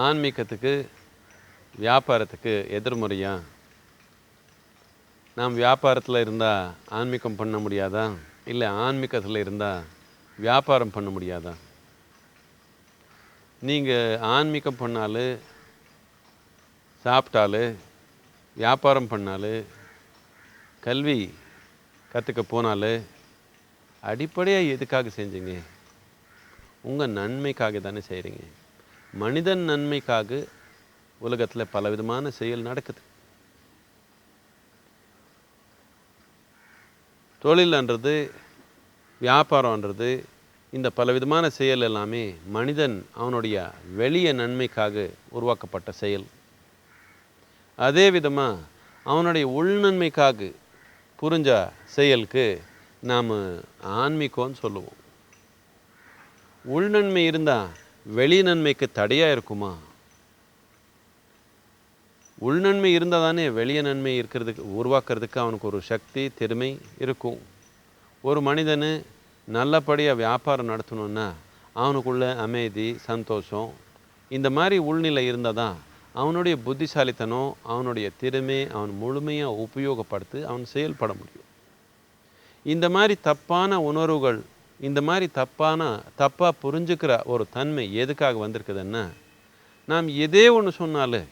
ஆன்மீகத்துக்கு வியாபாரத்துக்கு எதிர்மறையா? நாம் வியாபாரத்தில் இருந்தால் ஆன்மீகம் பண்ண முடியாதா? இல்லை ஆன்மீகத்தில் இருந்தால் வியாபாரம் பண்ண முடியாதா? நீங்கள் ஆன்மீகம் பண்ணாலும் சாப்பிட்டாலும் வியாபாரம் பண்ணாலும் கல்வி கற்றுக்க போனாலும் அடிப்படையாக எதுக்காக செஞ்சீங்க? உங்கள் நன்மைக்காக தானே செய்கிறீங்க மனிதன் நன்மைக்காக உலகத்தில் பலவிதமான செயல் நடக்குது. தொழில்ன்றது வியாபாரம்ன்றது இந்த பலவிதமான செயல் எல்லாமே மனிதன் அவனுடைய வெளிய நன்மைக்காக உருவாக்கப்பட்ட செயல். அதே விதமாக அவனுடைய உள்நன்மைக்காக புரிஞ்ச செயலுக்கு நாம் ஆன்மீகம்னு சொல்லுவோம். உள்நன்மை இருந்தால் வெளி நன்மைக்கு தடையாக இருக்குமா? உள்நன்மை இருந்தால் தானே வெளிய நன்மை இருக்கிறதுக்கு உருவாக்குறதுக்கு அவனுக்கு ஒரு சக்தி திறமை இருக்கும். ஒரு மனிதன் நல்லபடியாக வியாபாரம் நடத்தணுன்னா அவனுக்குள்ள அமைதி சந்தோஷம் இந்த மாதிரி உள்நிலை இருந்தால் தான் அவனுடைய புத்திசாலித்தனம் அவனுடைய திறமை அவன் முழுமையாக உபயோகப்படுத்தி அவன் செயல்பட முடியும். இந்த மாதிரி தப்பான உணர்வுகள் இந்த மாதிரி தப்பான தப்பாக புரிஞ்சுக்கிற ஒரு தன்மை எதுக்காக வந்திருக்குதுன்னா நாம் எதே ஒன்று சொன்னாலும்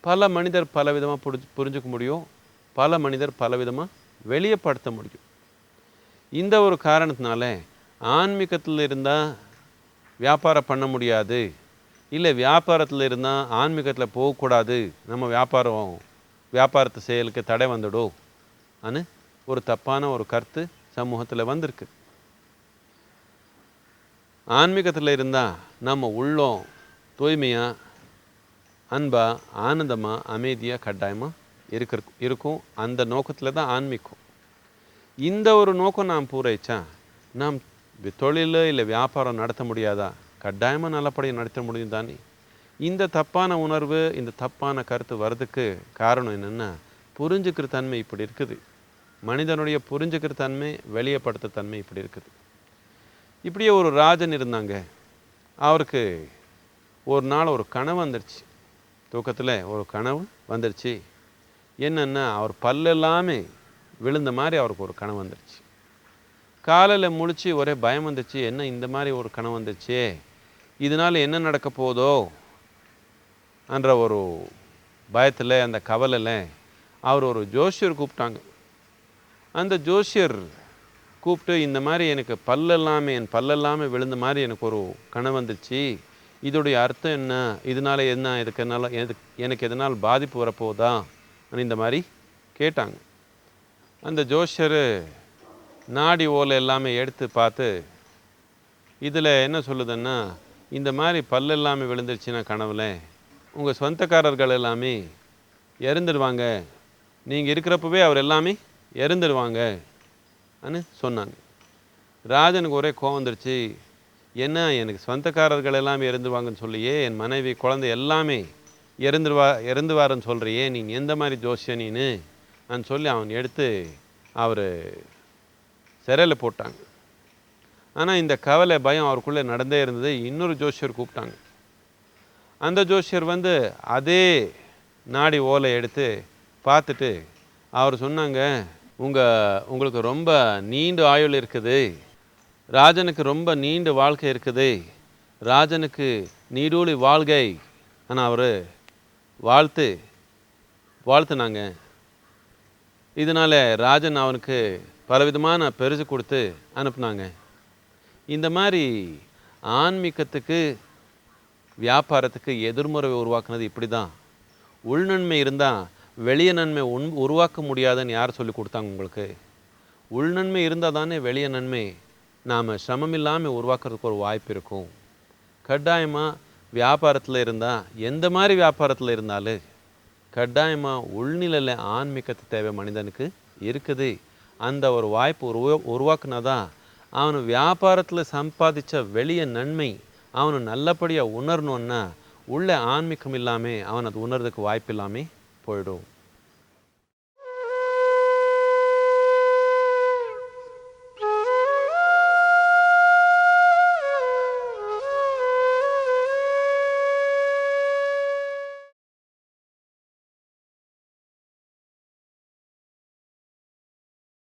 பல மனிதர் பல விதமாக புரிஞ்சு புரிஞ்சுக்க முடியும். பல மனிதர் பல விதமாக வெளியப்படுத்த முடியும். இந்த ஒரு காரணத்தினால ஆன்மீகத்தில் இருந்தால் வியாபாரம் பண்ண முடியாது. இல்லை வியாபாரத்தில் இருந்தால் ஆன்மீகத்தில் போகக்கூடாது. நம்ம வியாபாரம் வியாபாரத்து செயலுக்கு தடை வந்துடும். அனு ஒரு தப்பான ஒரு கருத்து சமூகத்தில் வந்திருக்கு. ஆன்மீகத்தில் இருந்தால் நம்ம உள்ளம் தூய்மையாக அன்பாக ஆனந்தமாக அமைதியாக கட்டாயமாக இருக்கிற இருக்கும். அந்த நோக்கத்தில் தான் ஆன்மீகம். இந்த ஒரு நோக்கம் நாம் பூரைச்சா நாம் தொழில் இல்லை வியாபாரம் நடத்த முடியாதா? கட்டாயமாக நல்லபடியாக நடத்த முடியும் தானே. இந்த தப்பான உணர்வு இந்த தப்பான கருத்து வர்றதுக்கு காரணம் என்னென்னா புரிஞ்சுக்கிற தன்மை இப்படி இருக்குது. மனிதனுடைய புரிஞ்சுக்கிற தன்மை வெளியப்படுத்த தன்மை இப்படி இருக்குது. இப்படியே ஒரு ராஜன் இருந்தாங்க. அவருக்கு ஒரு நாள் ஒரு கனவு வந்துடுச்சு தூக்கத்தில் ஒரு கனவு வந்துடுச்சு என்னென்னா அவர் பல்லெல்லாமே விழுந்த மாதிரி அவருக்கு ஒரு கனவு வந்துடுச்சு காலையில் முழிச்சு ஒரே பயம் வந்துச்சு என்ன இந்த மாதிரி ஒரு கனவு வந்துச்சு இதனால் என்ன நடக்க போதோ? என்ற ஒரு பயத்தில் அந்த கவலையில் அவர் ஒரு ஜோஷியர் கூப்பிட்டாங்க. அந்த ஜோஷியர் கூப்பிட்டு இந்த மாதிரி எனக்கு பல்லெல்லாமே என் பல்லெல்லாமே விழுந்த மாதிரி எனக்கு ஒரு கனவு வந்துச்சு. இதோடைய அர்த்தம் என்ன? இதனால என்ன? இதுக்கு என்னால் எது எனக்கு எதனால் பாதிப்பு வரப்போதா இந்த மாதிரி கேட்டாங்க. அந்த ஜோஷர் நாடி ஓலை எல்லாமே எடுத்து பார்த்து இதில் என்ன சொல்லுதுன்னா இந்த மாதிரி பல் எல்லாமே விழுந்துருச்சுன்னா கனவுல உங்கள் சொந்தக்காரர்கள் எல்லாமே இறந்துடுவாங்க நீங்கள் இருக்கிறப்பவே அவர் எல்லாமே இறந்துடுவாங்க அனு சொன்னாங்க. ராஜனுக்கு ஒரே கோவம் வந்துருச்சு. என்ன எனக்கு சொந்தக்காரர்கள் எல்லாம் இறந்துருவாங்கன்னு சொல்லியே என் மனைவி குழந்தை எல்லாமே இறந்துருவா இறந்துவாருன்னு சொல்கிறியே நீ எந்த மாதிரி ஜோசியனின்னு நான்? சொல்லி அவன் எடுத்து அவர் சிறையில் போட்டாங்க. ஆனால் இந்த கவலை பயம் அவருக்குள்ளே நடந்தே இருந்தது. இன்னொரு ஜோசியர் கூப்பிட்டாங்க. அந்த ஜோசியர் வந்து அதே நாடி ஓலை எடுத்து பார்த்துட்டு அவர் சொன்னாங்க உங்கள் உங்களுக்கு ரொம்ப நீண்ட ஆயுள் இருக்குது. ராஜனுக்கு ரொம்ப நீண்ட வாழ்க்கை இருக்குது. ராஜனுக்கு நீடூழி வாழ்கை. ஆனால் அவர் வாழ்த்து வாழ்த்துனாங்க. இதனால் ராஜன் அவனுக்கு பலவிதமான பெருசு கொடுத்து அனுப்புனாங்க. இந்த மாதிரி ஆன்மீகத்துக்கு வியாபாரத்துக்கு எதிர்முறை உருவாக்குனது இப்படி தான் உள்நன்மை இருந்தால் வெளிய நன்மை உன் உருவாக்க முடியாதுன்னு யார் சொல்லி கொடுத்தாங்க உங்களுக்கு? உள்நன்மை இருந்தால் தானே வெளிய நன்மை நாம் சிரமம் இல்லாமல் உருவாக்குறதுக்கு ஒரு வாய்ப்பு இருக்கும். கட்டாயமாக வியாபாரத்தில் இருந்தால் எந்த மாதிரி வியாபாரத்தில் இருந்தாலும் கட்டாயமாக உள்நிலையில் ஆன்மீகத்து தேவை மனிதனுக்கு இருக்குது. அந்த ஒரு வாய்ப்பு உருவா உருவாக்குனாதான் அவன் வியாபாரத்தில் சம்பாதிச்ச வெளிய நன்மை அவனை நல்லபடியாக உணரணுன்னா உள்ள ஆன்மீகம் இல்லாமல் அவன் அது உணர்றதுக்கு வாய்ப்பு இல்லாமல் പോയിടും